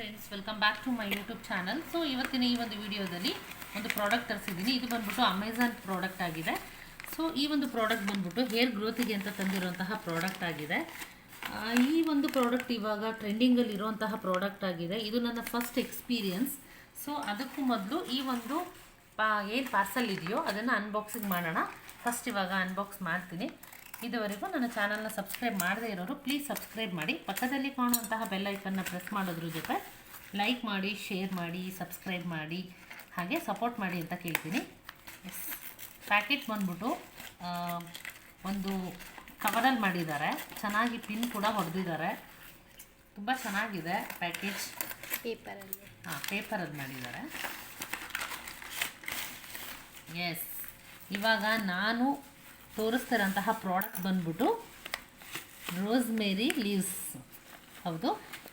Friends welcome back to my YouTube channel so ಇವತ್ತಿನ ಈ ಒಂದು ವಿಡಿಯೋದಲ್ಲಿ ಒಂದು ಪ್ರಾಡಕ್ಟ್ ತರಿಸಿದ್ದೀನಿ. ಇದು ಬಂದ್ಬಿಟ್ಟು ಅಮೆಝಾನ್ ಪ್ರಾಡಕ್ಟ್ ಆಗಿದೆ. ಸೊ ಈ ಒಂದು ಪ್ರಾಡಕ್ಟ್ ಬಂದ್ಬಿಟ್ಟು ಹೇರ್ ಗ್ರೋತಿಗೆ ಅಂತ ತಂದಿರುವಂತಹ ಪ್ರಾಡಕ್ಟ್ ಆಗಿದೆ. ಈ ಒಂದು ಪ್ರಾಡಕ್ಟ್ ಇವಾಗ ಟ್ರೆಂಡಿಂಗಲ್ಲಿ ಇರುವಂತಹ ಪ್ರಾಡಕ್ಟ್ ಆಗಿದೆ. ಇದು ನನ್ನ ಫಸ್ಟ್ ಎಕ್ಸ್ಪೀರಿಯನ್ಸ್ ಸೊ ಅದಕ್ಕೂ ಮೊದಲು ಈ ಒಂದು ಏನು ಪಾರ್ಸಲ್ ಇದೆಯೋ ಅದನ್ನು ಅನ್ಬಾಕ್ಸಿಂಗ್ ಮಾಡೋಣ. ಫಸ್ಟ್ ಇವಾಗ ಅನ್ಬಾಕ್ಸ್ ಮಾಡ್ತೀನಿ. ಇದುವರೆಗೂ ನನ್ನ ಚಾನಲ್ನ ಸಬ್ಸ್ಕ್ರೈಬ್ ಮಾಡದೇ ಇರೋರು ಪ್ಲೀಸ್ ಸಬ್ಸ್ಕ್ರೈಬ್ ಮಾಡಿ. ಪಕ್ಕದಲ್ಲಿ ಕಾಣುವಂತಹ ಬೆಲ್ ಐಕನ್ನ ಪ್ರೆಸ್ ಮಾಡೋದ್ರ ಜೊತೆ ಲೈಕ್ ಮಾಡಿ ಶೇರ್ ಮಾಡಿ ಸಬ್ಸ್ಕ್ರೈಬ್ ಮಾಡಿ ಹಾಗೆ ಸಪೋರ್ಟ್ ಮಾಡಿ ಅಂತ ಕೇಳ್ತೀನಿ. ಎಸ್ ಪ್ಯಾಕೆಟ್ ಬಂದ್ಬಿಟ್ಟು ಒಂದು ಕವರಲ್ಲಿ ಮಾಡಿದ್ದಾರೆ. ಚೆನ್ನಾಗಿ ಪಿನ್ ಕೂಡ ಹೊಡೆದಿದ್ದಾರೆ. ತುಂಬ ಚೆನ್ನಾಗಿದೆ ಪ್ಯಾಕೇಜ್ ಪೇಪರಲ್ಲಿ ಹಾಂ ಪೇಪರಲ್ಲಿ ಮಾಡಿದ್ದಾರೆ. ಎಸ್ ಇವಾಗ ನಾನು ತೋರಿಸ್ತಿರೋಂತಹ ಪ್ರಾಡಕ್ಟ್ ಬಂದ್ಬಿಟ್ಟು ರೋಸ್ಮೇರಿ ಲೀವ್ಸ್ ಹೌದು?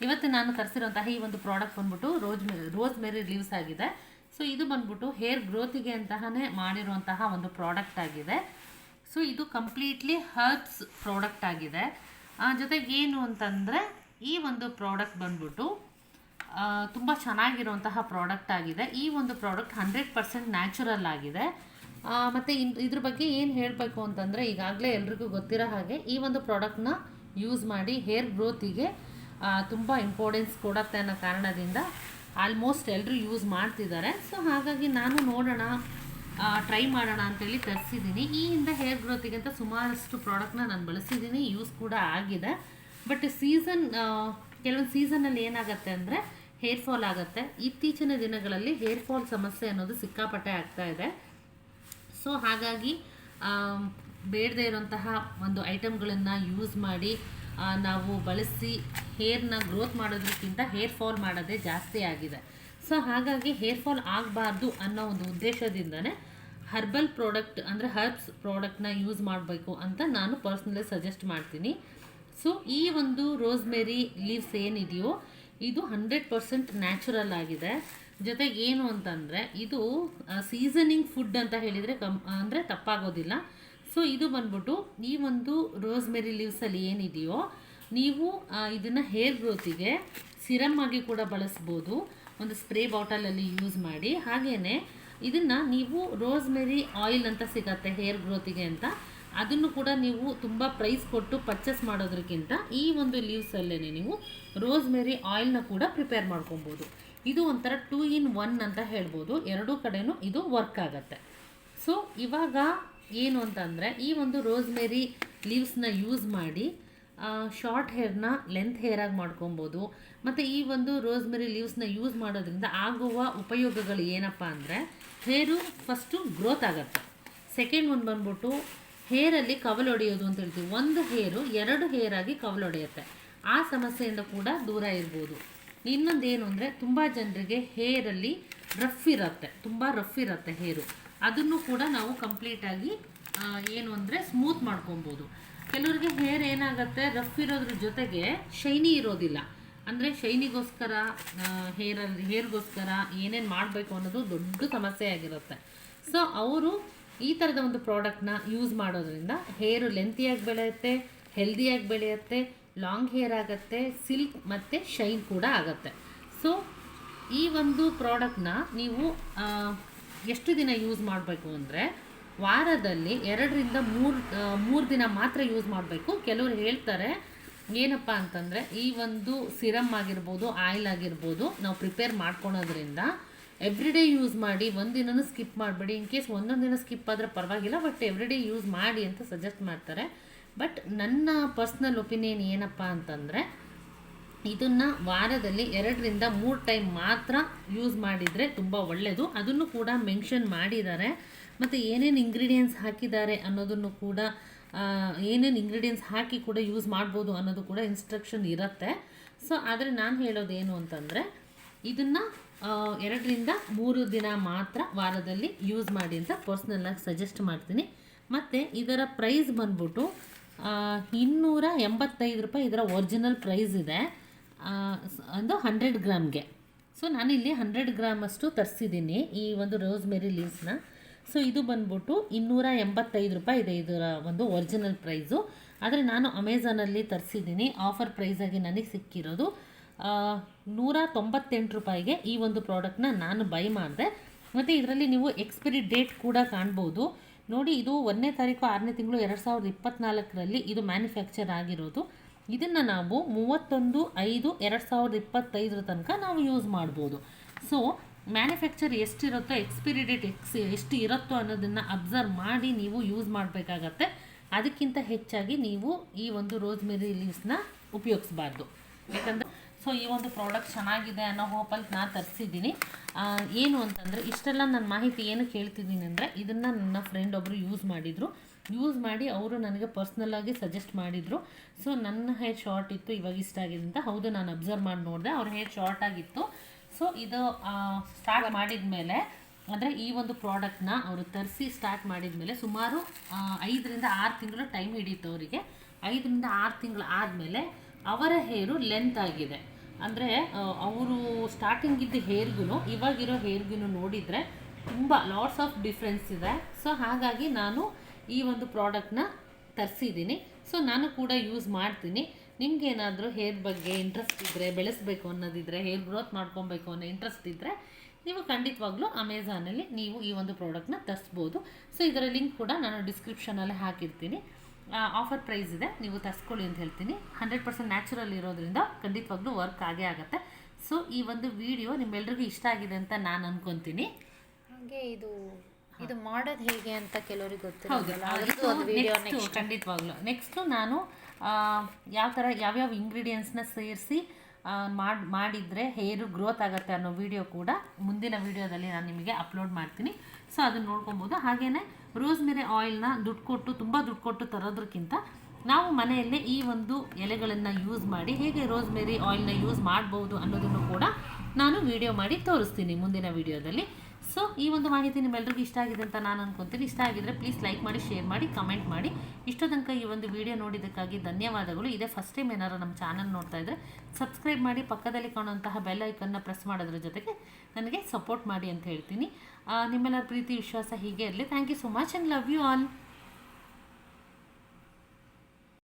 ಇವತ್ತು ನಾನು ತರಿಸಿರೋಂತಹ ಈ ಒಂದು ಪ್ರಾಡಕ್ಟ್ ಬಂದ್ಬಿಟ್ಟು ರೋಜ್ ರೋಸ್ ಮೇರಿ ಲೀವ್ಸ್ ಆಗಿದೆ. ಸೊ ಇದು ಬಂದ್ಬಿಟ್ಟು ಹೇರ್ ಗ್ರೋತಿಗೆ ಅಂತಹೇ ಮಾಡಿರುವಂತಹ ಒಂದು ಪ್ರಾಡಕ್ಟ್ ಆಗಿದೆ. ಸೊ ಇದು ಕಂಪ್ಲೀಟ್ಲಿ ಹರ್ಬ್ಸ್ ಪ್ರಾಡಕ್ಟ್ ಆಗಿದೆ. ಜೊತೆಗೆ ಏನು ಅಂತಂದರೆ, ಈ ಒಂದು ಪ್ರಾಡಕ್ಟ್ ಬಂದ್ಬಿಟ್ಟು ತುಂಬ ಚೆನ್ನಾಗಿರುವಂತಹ ಪ್ರಾಡಕ್ಟ್ ಆಗಿದೆ. ಈ ಒಂದು ಪ್ರಾಡಕ್ಟ್ ಹಂಡ್ರೆಡ್ ಪರ್ಸೆಂಟ್ ನ್ಯಾಚುರಲ್ ಆಗಿದೆ. ಮತ್ತು ಇದ್ರ ಬಗ್ಗೆ ಏನು ಹೇಳಬೇಕು ಅಂತಂದರೆ ಈಗಾಗಲೇ ಎಲ್ರಿಗೂ ಗೊತ್ತಿರೋ ಹಾಗೆ ಈ ಒಂದು ಪ್ರಾಡಕ್ಟ್ನ ಯೂಸ್ ಮಾಡಿ ಹೇರ್ ಗ್ರೋತಿಗೆ ತುಂಬ ಇಂಪಾರ್ಟೆನ್ಸ್ ಕೊಡುತ್ತೆ ಅನ್ನೋ ಕಾರಣದಿಂದ ಆಲ್ಮೋಸ್ಟ್ ಎಲ್ಲರೂ ಯೂಸ್ ಮಾಡ್ತಿದ್ದಾರೆ. ಸೊ ಹಾಗಾಗಿ ನಾನು ನೋಡೋಣ ಟ್ರೈ ಮಾಡೋಣ ಅಂತೇಳಿ ತರಿಸಿದ್ದೀನಿ. ಈ ಹಿಂದೆ ಹೇರ್ ಗ್ರೋತಿಗೆ ಅಂತ ಸುಮಾರಷ್ಟು ಪ್ರಾಡಕ್ಟ್ನ ನಾನು ಬಳಸಿದ್ದೀನಿ. ಯೂಸ್ ಕೂಡ ಆಗಿದೆ. ಬಟ್ ಸೀಸನ್ ಕೆಲವೊಂದು ಸೀಸನಲ್ಲಿ ಏನಾಗುತ್ತೆ ಅಂದರೆ ಹೇರ್ ಫಾಲ್ ಆಗುತ್ತೆ. ಇತ್ತೀಚಿನ ದಿನಗಳಲ್ಲಿ ಹೇರ್ ಫಾಲ್ ಸಮಸ್ಯೆ ಅನ್ನೋದು ಸಿಕ್ಕಾಪಟ್ಟೆ ಆಗ್ತಾ ಇದೆ. ಸೊ ಹಾಗಾಗಿ ಬೇಡದೇ ಇರುವಂತಹ ಒಂದು ಐಟಮ್ಗಳನ್ನು ಯೂಸ್ ಮಾಡಿ ನಾವು ಬಳಸಿ ಹೇರ್ನ ಗ್ರೋತ್ ಮಾಡೋದಕ್ಕಿಂತ ಹೇರ್ ಫಾಲ್ ಮಾಡೋದೇ ಜಾಸ್ತಿ ಆಗಿದೆ. ಸೊ ಹಾಗಾಗಿ ಹೇರ್ ಫಾಲ್ ಆಗಬಾರ್ದು ಅನ್ನೋ ಒಂದು ಉದ್ದೇಶದಿಂದನೇ ಹರ್ಬಲ್ ಪ್ರಾಡಕ್ಟ್ ಅಂದರೆ ಹರ್ಬ್ಸ್ ಪ್ರಾಡಕ್ಟ್ನ ಯೂಸ್ ಮಾಡಬೇಕು ಅಂತ ನಾನು ಪರ್ಸ್ನಲಿ ಸಜೆಸ್ಟ್ ಮಾಡ್ತೀನಿ. ಸೊ ಈ ಒಂದು ರೋಸ್ಮೆರಿ ಲೀವ್ಸ್ ಏನಿದೆಯೋ, ಇದು ಹಂಡ್ರೆಡ್ ಪರ್ಸೆಂಟ್ ನ್ಯಾಚುರಲ್ ಆಗಿದೆ. ಜೊತೆಗೆ ಏನು ಅಂತಂದರೆ, ಇದು ಸೀಸನಿಂಗ್ ಫುಡ್ ಅಂತ ಹೇಳಿದರೆ ಕಮ್ ಅಂದರೆ ತಪ್ಪಾಗೋದಿಲ್ಲ. ಸೊ ಇದು ಬಂದ್ಬಿಟ್ಟು ಈ ಒಂದು ರೋಸ್ಮೆರಿ ಲೀವ್ಸಲ್ಲಿ ಏನಿದೆಯೋ, ನೀವು ಇದನ್ನು ಹೇರ್ ಗ್ರೋತಿಗೆ ಸಿರಮ್ ಆಗಿ ಕೂಡ ಬಳಸ್ಬೋದು. ಒಂದು ಸ್ಪ್ರೇ ಬಾಟಲಲ್ಲಿ ಯೂಸ್ ಮಾಡಿ. ಹಾಗೆಯೇ ಇದನ್ನು ನೀವು ರೋಸ್ಮೆರಿ ಆಯಿಲ್ ಅಂತ ಸಿಗತ್ತೆ ಹೇರ್ ಗ್ರೋತಿಗೆ ಅಂತ. ಅದನ್ನು ಕೂಡ ನೀವು ತುಂಬ ಪ್ರೈಸ್ ಕೊಟ್ಟು ಪರ್ಚೇಸ್ ಮಾಡೋದಕ್ಕಿಂತ ಈ ಒಂದು ಲೀವ್ಸಲ್ಲೇ ನೀವು ರೋಸ್ಮೆರಿ ಆಯಿಲ್ನ ಕೂಡ ಪ್ರಿಪೇರ್ ಮಾಡ್ಕೊಬೋದು. ಇದು ಒಂಥರ ಟೂ ಇನ್ ಒನ್ ಅಂತ ಹೇಳ್ಬೋದು. ಎರಡೂ ಕಡೆನೂ ಇದು ವರ್ಕ್ ಆಗುತ್ತೆ. ಸೊ ಇವಾಗ ಏನು ಅಂತಂದರೆ, ಈ ಒಂದು ರೋಸ್ಮೆರಿ ಲೀವ್ಸ್ನ ಯೂಸ್ ಮಾಡಿ ಶಾರ್ಟ್ ಹೇರ್ನ ಲೆಂತ್ ಹೇರಾಗಿ ಮಾಡ್ಕೊಬೋದು. ಮತ್ತು ಈ ಒಂದು ರೋಸ್ಮೆರಿ ಲೀವ್ಸ್ನ ಯೂಸ್ ಮಾಡೋದ್ರಿಂದ ಆಗುವ ಉಪಯೋಗಗಳು ಏನಪ್ಪ ಅಂದರೆ ಹೇರು ಫಸ್ಟು ಗ್ರೋತ್ ಆಗುತ್ತೆ. ಸೆಕೆಂಡ್ ಒಂದು ಬಂದ್ಬಿಟ್ಟು ಹೇರಲ್ಲಿ ಕವಲೊಡೆಯೋದು ಅಂತ ಹೇಳ್ತೀವಿ. ಒಂದು ಹೇರು ಎರಡು ಹೇರಾಗಿ ಕವಲೊಡೆಯುತ್ತೆ ಆ ಸಮಸ್ಯೆಯಿಂದ ಕೂಡ ದೂರ ಇರ್ಬೋದು. ಇನ್ನೊಂದು ಏನು ಅಂದರೆ ತುಂಬ ಜನರಿಗೆ ಹೇರಲ್ಲಿ ರಫ್ ಇರುತ್ತೆ, ತುಂಬ ರಫ್ ಇರುತ್ತೆ ಹೇರು. ಅದನ್ನು ಕೂಡ ನಾವು ಕಂಪ್ಲೀಟಾಗಿ ಏನು ಅಂದರೆ ಸ್ಮೂತ್ ಮಾಡ್ಕೊಬೋದು. ಕೆಲವರಿಗೆ ಹೇರ್ ಏನಾಗುತ್ತೆ ರಫ್ ಇರೋದ್ರ ಜೊತೆಗೆ ಶೈನಿ ಇರೋದಿಲ್ಲ. ಅಂದರೆ ಶೈನಿಗೋಸ್ಕರ ಹೇರಲ್ಲಿ, ಹೇರ್ಗೋಸ್ಕರ ಏನೇನು ಮಾಡಬೇಕು ಅನ್ನೋದು ದೊಡ್ಡ ಸಮಸ್ಯೆ ಆಗಿರುತ್ತೆ. ಸೊ ಅವರು ಈ ಥರದ ಒಂದು ಪ್ರಾಡಕ್ಟ್ನ ಯೂಸ್ ಮಾಡೋದ್ರಿಂದ ಹೇರು ಲೆಂತಿಯಾಗಿ ಬೆಳೆಯುತ್ತೆ ಹೆಲ್ದಿಯಾಗಿ ಬೆಳೆಯುತ್ತೆ ಲಾಂಗ್ ಹೇರ್ ಆಗುತ್ತೆ, ಸಿಲ್ಕ್ ಮತ್ತು ಶೈನ್ ಕೂಡ ಆಗುತ್ತೆ. ಸೊ ಈ ಒಂದು ಪ್ರಾಡಕ್ಟ್ನ ನೀವು ಎಷ್ಟು ದಿನ ಯೂಸ್ ಮಾಡಬೇಕು ಅಂದರೆ, ವಾರದಲ್ಲಿ ಎರಡರಿಂದ ಮೂರು ಮೂರು ದಿನ ಮಾತ್ರ ಯೂಸ್ ಮಾಡಬೇಕು. ಕೆಲವರು ಹೇಳ್ತಾರೆ, ಏನಪ್ಪ ಅಂತಂದರೆ, ಈ ಒಂದು ಸಿರಮ್ ಆಗಿರ್ಬೋದು ಆಯಿಲ್ ಆಗಿರ್ಬೋದು, ನಾವು ಪ್ರಿಪೇರ್ ಮಾಡ್ಕೊಳೋದ್ರಿಂದ ಎವ್ರಿಡೇ ಯೂಸ್ ಮಾಡಿ ಒಂದಿನನೂ ಸ್ಕಿಪ್ ಮಾಡಬೇಡಿ. ಇನ್ ಕೇಸ್ ಒಂದೊಂದು ದಿನ ಸ್ಕಿಪ್ ಆದರೆ ಪರವಾಗಿಲ್ಲ ಬಟ್ ಎವ್ರಿಡೇ ಯೂಸ್ ಮಾಡಿ ಅಂತ ಸಜೆಸ್ಟ್ ಮಾಡ್ತಾರೆ. ಬಟ್ ನನ್ನ ಪರ್ಸ್ನಲ್ ಒಪಿನಿಯನ್ ಏನಪ್ಪ ಅಂತಂದರೆ, ಇದನ್ನು ವಾರದಲ್ಲಿ ಎರಡರಿಂದ ಮೂರು ಟೈಮ್ ಮಾತ್ರ ಯೂಸ್ ಮಾಡಿದರೆ ತುಂಬ ಒಳ್ಳೆಯದು ಅದನ್ನು ಕೂಡ ಮೆನ್ಷನ್ ಮಾಡಿದ್ದಾರೆ. ಮತ್ತು ಏನೇನು ಇಂಗ್ರೀಡಿಯೆಂಟ್ಸ್ ಹಾಕಿದ್ದಾರೆ ಅನ್ನೋದನ್ನು ಕೂಡ ಏನೇನು ಇಂಗ್ರೀಡಿಯೆಂಟ್ಸ್ ಹಾಕಿ ಕೂಡ ಯೂಸ್ ಮಾಡ್ಬೋದು ಅನ್ನೋದು ಕೂಡ ಇನ್ಸ್ಟ್ರಕ್ಷನ್ ಇರುತ್ತೆ. ಸೊ ಆದರೆ ನಾನು ಹೇಳೋದೇನು ಅಂತಂದರೆ, ಇದನ್ನು ಎರಡರಿಂದ ಮೂರು ದಿನ ಮಾತ್ರ ವಾರದಲ್ಲಿ ಯೂಸ್ ಮಾಡಿ ಅಂತ ಪರ್ಸ್ನಲ್ಲಾಗಿ ಸಜೆಸ್ಟ್ ಮಾಡ್ತೀನಿ. ಮತ್ತು ಇದರ ಪ್ರೈಸ್ ಬಂದ್ಬಿಟ್ಟು ಇನ್ನೂರ ಎಂಬತ್ತೈದು ರೂಪಾಯಿ ಇದರ ಒರಿಜಿನಲ್ ಪ್ರೈಸ್ ಇದೆ. ಒಂದು ಹಂಡ್ರೆಡ್ ಗ್ರಾಮ್ಗೆ. ಸೊ ನಾನಿಲ್ಲಿ ಹಂಡ್ರೆಡ್ ಗ್ರಾಮ್ ಅಷ್ಟು ತರಿಸಿದ್ದೀನಿ ಈ ಒಂದು ರೋಸ್ ಮೆರಿ ಲೀವ್ಸ್ನ ಸೊ ಇದು ಬಂದ್ಬಿಟ್ಟು ಇನ್ನೂರ ಎಂಬತ್ತೈದು ರೂಪಾಯಿ ಇದೆ ಇದರ ಒಂದು ಒರಿಜಿನಲ್ ಪ್ರೈಸು ಆದರೆ ನಾನು ಅಮೆಝಾನಲ್ಲಿ ತರಿಸಿದ್ದೀನಿ. ಆಫರ್ ಪ್ರೈಸಾಗಿ ನನಗೆ ಸಿಕ್ಕಿರೋದು ನೂರ ತೊಂಬತ್ತೆಂಟು ರೂಪಾಯಿಗೆ ಈ ಒಂದು ಪ್ರಾಡಕ್ಟ್ನ ನಾನು ಬೈ ಮಾಡಿದೆ. ಮತ್ತು ಇದರಲ್ಲಿ ನೀವು ಎಕ್ಸ್ಪೈರಿ ಡೇಟ್ ಕೂಡ ಕಾಣ್ಬೋದು. ನೋಡಿ, ಇದು ಒಂದನೇ ತಾರೀಕು, ಆರನೇ ತಿಂಗಳು ಎರಡು ಸಾವಿರದ ಇಪ್ಪತ್ತ್ನಾಲ್ಕರಲ್ಲಿ ಇದು ಮ್ಯಾನುಫ್ಯಾಕ್ಚರ್ ಆಗಿರೋದು. ಇದನ್ನು ನಾವು ಮೂವತ್ತೊಂದು ಐದು ಎರಡು ಸಾವಿರದ ಇಪ್ಪತ್ತೈದರ ತನಕ ನಾವು ಯೂಸ್ ಮಾಡ್ಬೋದು. ಸೊ ಮ್ಯಾನುಫ್ಯಾಕ್ಚರ್ ಎಷ್ಟಿರುತ್ತೋ ಎಕ್ಸ್ಪೈರಿ ಡೇಟ್ ಎಕ್ಸ್, ಎಷ್ಟು ಇರುತ್ತೋ ಅನ್ನೋದನ್ನು ಅಬ್ಸರ್ವ್ ಮಾಡಿ ನೀವು ಯೂಸ್ ಮಾಡಬೇಕಾಗತ್ತೆ. ಅದಕ್ಕಿಂತ ಹೆಚ್ಚಾಗಿ ನೀವು ಈ ಒಂದು ರೋಸ್ಮೆರಿ ಲೀವ್ಸ್ನ ಉಪಯೋಗಿಸ್ಬಾರ್ದು. ಯಾಕಂದರೆ ಸೊ ಈ ಒಂದು ಪ್ರಾಡಕ್ಟ್ ಚೆನ್ನಾಗಿದೆ ಅನ್ನೋ ಹೋಪಲ್ಲಿ ನಾನು ತರಿಸಿದ್ದೀನಿ. ಏನು ಅಂತಂದರೆ ಇಷ್ಟೆಲ್ಲ ನನ್ನ ಮಾಹಿತಿ ಏನು ಕೇಳ್ತಿದ್ದೀನಿ ಅಂದರೆ ಇದನ್ನು ನನ್ನ ಫ್ರೆಂಡ್ ಒಬ್ಬರು ಯೂಸ್ ಮಾಡಿದರು. ಯೂಸ್ ಮಾಡಿ ಅವರು ನನಗೆ ಪರ್ಸ್ನಲ್ಲಾಗಿ ಸಜೆಸ್ಟ್ ಮಾಡಿದರು. ಸೊ ನನ್ನ ಹೇರ್ ಶಾರ್ಟ್ ಇತ್ತು, ಇವಾಗ ಇಷ್ಟ ಆಗಿದೆ ಅಂತ ಹೌದು, ನಾನು ಅಬ್ಸರ್ವ್ ಮಾಡಿ ನೋಡಿದೆ. ಅವ್ರ ಹೇರ್ ಶಾರ್ಟ್ ಆಗಿತ್ತು. ಸೊ ಇದು ಸ್ಟಾರ್ಟ್ ಮಾಡಿದ ಮೇಲೆ ಅಂದರೆ ಈ ಒಂದು ಪ್ರಾಡಕ್ಟ್ನ ಅವರು ತರಿಸಿ ಸ್ಟಾರ್ಟ್ ಮಾಡಿದ ಮೇಲೆ ಸುಮಾರು ಐದರಿಂದ ಆರು ತಿಂಗಳು ಟೈಮ್ ಹಿಡೀತು ಅವರಿಗೆ. ಐದರಿಂದ ಆರು ತಿಂಗಳು ಆದಮೇಲೆ ಅವರ ಹೇರು ಲೆಂತ್ ಆಗಿದೆ. ಅಂದರೆ ಅವರು ಸ್ಟಾರ್ಟಿಂಗ್ ಇದ್ದ ಹೇರ್ಗೂ ಇವಾಗಿರೋ ಹೇರ್ಗೂ ನೋಡಿದರೆ ತುಂಬ ಲಾಟ್ಸ್ ಆಫ್ ಡಿಫ್ರೆನ್ಸ್ ಇದೆ. ಸೊ ಹಾಗಾಗಿ ನಾನು ಈ ಒಂದು ಪ್ರಾಡಕ್ಟ್ನ ತರಿಸಿದ್ದೀನಿ ಸೊ ನಾನು ಕೂಡ ಯೂಸ್ ಮಾಡ್ತೀನಿ. ನಿಮ್ಗೇನಾದರೂ ಹೇರ್ ಬಗ್ಗೆ ಇಂಟ್ರೆಸ್ಟ್ ಇದ್ದರೆ ಬೆಳೆಸಬೇಕು ಅನ್ನೋದಿದ್ರೆ ಹೇರ್ ಗ್ರೋತ್ ಮಾಡ್ಕೊಬೇಕು ಅನ್ನೋ ಇಂಟ್ರೆಸ್ಟ್ ಇದ್ದರೆ ನೀವು ಖಂಡಿತವಾಗ್ಲೂ ಅಮೆಝಾನಲ್ಲಿ ನೀವು ಈ ಒಂದು ಪ್ರಾಡಕ್ಟ್ನ ತರಿಸ್ಬೋದು. ಸೊ ಇದರ ಲಿಂಕ್ ಕೂಡ ನಾನು ಡಿಸ್ಕ್ರಿಪ್ಷನಲ್ಲಿ ಹಾಕಿರ್ತೀನಿ. ಆಫರ್ ಪ್ರೈಸ್ ಇದೆ. ನೀವು ತರಿಸ್ಕೊಳ್ಳಿ ಅಂತ ಹೇಳ್ತೀನಿ. ಹಂಡ್ರೆಡ್ ಪರ್ಸೆಂಟ್ ನ್ಯಾಚುರಲ್ ಇರೋದ್ರಿಂದ ಖಂಡಿತವಾಗ್ಲೂ ವರ್ಕ್ ಆಗೇ ಆಗುತ್ತೆ. ಸೊ ಈ ಒಂದು ವಿಡಿಯೋ ನಿಮ್ಮೆಲ್ರಿಗೂ ಇಷ್ಟ ಆಗಿದೆ ಅಂತ ನಾನು ಅನ್ಕೊತೀನಿ. ಹಾಗೆ ಇದು ಇದು ಮಾಡೋದು ಹೇಗೆ ಅಂತ ಕೆಲವರಿಗೆ ಗೊತ್ತಿಲ್ಲ ಖಂಡಿತವಾಗ್ಲು. ನೆಕ್ಸ್ಟು ನಾನು ಯಾವ ಥರ ಯಾವ್ಯಾವ ಇಂಗ್ರೀಡಿಯೆಂಟ್ಸ್ನ ಸೇರಿಸಿ ಮಾಡಿ ಮಾಡಿದರೆ ಹೇರು ಗ್ರೋತ್ ಆಗುತ್ತೆ ಅನ್ನೋ ವಿಡಿಯೋ ಕೂಡ ಮುಂದಿನ ವಿಡಿಯೋದಲ್ಲಿ ನಾನು ನಿಮಗೆ ಅಪ್ಲೋಡ್ ಮಾಡ್ತೀನಿ. ಸೊ ಅದನ್ನು ನೋಡ್ಕೊಬೋದು. ಹಾಗೆಯೇ ರೋಸ್ಮೆರಿ ಆಯಿಲ್ನ ದುಡ್ಡು ಕೊಟ್ಟು, ತುಂಬ ದುಡ್ಡು ಕೊಟ್ಟು ತರೋದಕ್ಕಿಂತ ನಾವು ಮನೆಯಲ್ಲೇ ಈ ಒಂದು ಎಲೆಗಳನ್ನು ಯೂಸ್ ಮಾಡಿ ಹೇಗೆ ರೋಸ್ಮೆರಿ ಆಯಿಲ್ನ ಯೂಸ್ ಮಾಡ್ಬೋದು ಅನ್ನೋದನ್ನು ಕೂಡ ನಾನು ವಿಡಿಯೋ ಮಾಡಿ ತೋರಿಸ್ತೀನಿ ಮುಂದಿನ ವಿಡಿಯೋದಲ್ಲಿ ಸೊ ಈ ಒಂದು ಮಾಹಿತಿ ನಿಮ್ಮೆಲ್ಲರಿಗೂ ಇಷ್ಟ ಆಗಿದೆ ಅಂತ ನಾನು ಅನ್ಕೊಂತೀನಿ. ಇಷ್ಟ ಆಗಿದ್ರೆ ಪ್ಲೀಸ್ ಲೈಕ್ ಮಾಡಿ ಶೇರ್ ಮಾಡಿ ಕಮೆಂಟ್ ಮಾಡಿ. ಇಷ್ಟೋ ತನಕ ಈ ಒಂದು ವಿಡಿಯೋ ನೋಡಿದ್ದಕ್ಕಾಗಿ ಧನ್ಯವಾದಗಳು. ಇದೇ ಫಸ್ಟ್ ಟೈಮ್ ಏನಾರು ನಮ್ಮ ಚಾನಲ್ ನೋಡ್ತಾ ಇದ್ದರೆ ಸಬ್ಸ್ಕ್ರೈಬ್ ಮಾಡಿ, ಪಕ್ಕದಲ್ಲಿ ಕಾಣುವಂತಹ ಬೆಲ್ ಐಕನ್ನ ಪ್ರೆಸ್ ಮಾಡೋದ್ರ ಜೊತೆಗೆ ನನಗೆ ಸಪೋರ್ಟ್ ಮಾಡಿ ಅಂತ ಹೇಳ್ತೀನಿ. ನಿಮ್ಮೆಲ್ಲರ ಪ್ರೀತಿ, ವಿಶ್ವಾಸ ಹೀಗೆ ಇರಲಿ. Thank you so much and love you all